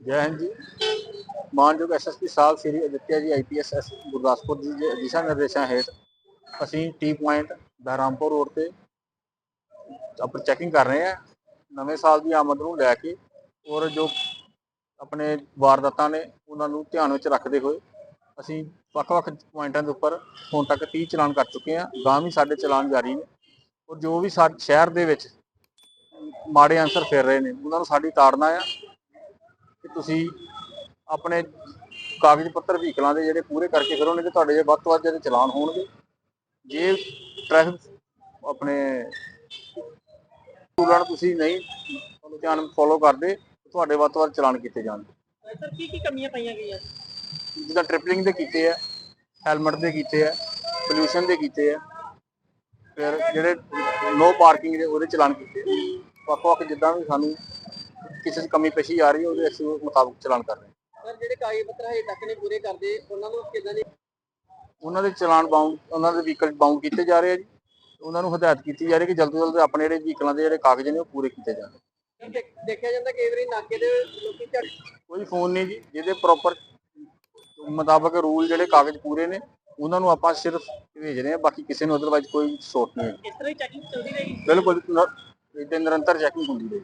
ਜੈ ਹਿੰਦ ਜੀ। ਮਾਨਯੋਗ ਐਸਐਸਪੀ ਸਾਹਿਬ ਸ੍ਰੀ ਅਦਿੱਤਿਆ ਜੀ ਆਈਪੀਐਸ ਗੁਰਦਾਸਪੁਰ ਜੀ ਦੇ ਦਿਸ਼ਾ ਨਿਰਦੇਸ਼ਾਂ ਹੇਠ ਅਸੀਂ ਟੀ ਪੁਆਇੰਟ ਬਹਿਰਾਮਪੁਰ ਰੋਡ ਤੇ ਆਪਣੀ ਚੈਕਿੰਗ ਕਰ ਰਹੇ ਹਾਂ। ਨਵੇਂ ਸਾਲ ਦੀ ਆਮਦ ਨੂੰ ਲੈ ਕੇ ਔਰ ਜੋ ਆਪਣੇ ਵਾਰਦਾਤਾਂ ਨੇ ਉਹਨਾਂ ਨੂੰ ਧਿਆਨ ਵਿੱਚ ਰੱਖਦੇ ਹੋਏ ਅਸੀਂ ਵੱਖ-ਵੱਖ ਪੁਆਇੰਟਾਂ ਦੇ ਉੱਪਰ ਹੁਣ ਤੱਕ 30 ਚਲਾਨ ਕਰ ਚੁੱਕੇ ਹਾਂ। ਗਾਂ ਵੀ ਸਾਡੇ ਚਲਾਨ ਜਾਰੀ ਨੇ ਔਰ ਜੋ ਵੀ ਸਾਡੇ ਸ਼ਹਿਰ ਦੇ ਵਿੱਚ ਮਾੜੇ ਅਨਸਰ ਫਿਰ ਰਹੇ ਨੇ, ਉਹਨਾਂ ਨੂੰ ਸਾਡੀ ਤਾੜਨਾ ਆ। ਕਿ ਤੁਸੀਂ ਆਪਣੇ ਕਾਗਜ਼ ਪੱਤਰ ਵਹੀਕਲਾਂ ਦੇ ਜਿਹੜੇ ਪੂਰੇ ਕਰਕੇ ਫਿਰੋ ਨਹੀਂ ਤੇ ਤੁਹਾਡੇ ਜੇ ਵੱਧ ਤੋਂ ਵੱਧ ਜਿਹੜੇ ਚਲਾਨ ਹੋਣਗੇ ਜੇ ਟ੍ਰੈਫਿਕ ਆਪਣੇ ਰੂਲਾਂ ਤੁਸੀਂ ਨਹੀਂ ਧਿਆਨ ਫੋਲੋ ਕਰਦੇ ਤੁਹਾਡੇ ਵੱਧ ਤੋਂ ਵੱਧ ਚਲਾਨ ਕੀਤੇ ਜਾਣਗੇ ਸਰ ਕੀ ਕੀ ਕਮੀਆਂ ਪਾਈਆਂ ਗਈਆਂ ਜਿੱਦਾਂ ਟ੍ਰਿਪਲਿੰਗ ਦੇ ਕੀਤੇ ਆ ਹੈਲਮਟ ਦੇ ਕੀਤੇ ਆ ਪੋਲੂਸ਼ਨ ਦੇ ਕੀਤੇ ਆ ਫਿਰ ਜਿਹੜੇ ਨੋ ਪਾਰਕਿੰਗ ਦੇ ਉਹਦੇ ਚਲਾਨ ਕੀਤੇ ਆ। ਵੱਖ-ਵੱਖ ਜਿੱਦਾਂ ਵੀ ਸਾਨੂੰ ਕਿਸੇ 'ਚ ਕਮੀ ਪੇਸ਼ੀ ਆ ਰਹੀ ਹੈ ਉਹਦੇ ਅਸੀਂ ਮੁਤਾਬਕ ਚਲਾਨ ਕਰ ਰਹੇ ਹਾਂ। ਸਰ ਜਿਹੜੇ ਕਾਗਜ਼ ਪੱਤਰ ਹਜੇ ਤੱਕ ਨਹੀਂ ਪੂਰੇ ਕਰਦੇ ਉਹਨਾਂ ਨੂੰ ਕਿਦਾਂ ਦੀ ਉਹਨਾਂ ਦੇ ਚਲਾਨ ਬਾਉਂਡ ਉਹਨਾਂ ਦੇ ਵਹੀਕਲ ਬਾਉਂਡ ਕੀਤੇ ਜਾ ਰਹੇ ਆ ਜੀ। ਉਹਨਾਂ ਨੂੰ ਹਦਾਇਤ ਕੀਤੀ ਜਾ ਰਹੀ ਹੈ ਕਿ ਜਲਦ ਤੋਂ ਜਲਦ ਆਪਣੇ ਜਿਹੜੇ ਵਹੀਕਲਾਂ ਦੇ ਜਿਹੜੇ ਕਾਗਜ਼ ਨੇ ਉਹ ਪੂਰੇ ਕੀਤੇ ਜਾਣ। ਦੇਖ- ਦੇਖਿਆ ਜਾਂਦਾ ਕਈ ਵਾਰੀ ਨਾਕੇ ਦੇ ਲੋਕੀ ਝੜ ਕੋਈ ਫੋਨ ਨਹੀਂ ਜੀ ਜਿਹਦੇ ਪ੍ਰੋਪਰ ਮੁਤਾਬਕ ਰੂਲ ਜਿਹੜੇ ਕਾਗਜ਼ ਪੂਰੇ ਨੇ ਉਹਨਾਂ ਨੂੰ ਆਪਾਂ ਸਿਰਫ ਭੇਜ ਰਹੇ ਹਾਂ ਬਾਕੀ ਕਿਸੇ ਨੂੰ ਅਦਰਵਾਈਜ਼ ਕੋਈ ਸੋਟ ਨਹੀਂ ਹੈ। ਇਸ ਤਰ੍ਹਾਂ ਹੀ ਚੈਕਿੰਗ ਚੱਲਦੀ ਰਹੇਗੀ ਬਿਲਕੁਲ ਇਹਦੇ ਨਿਰੰਤਰ ਚੈਕਿੰਗ ਹੁੰਦੀ ਰਹੀ।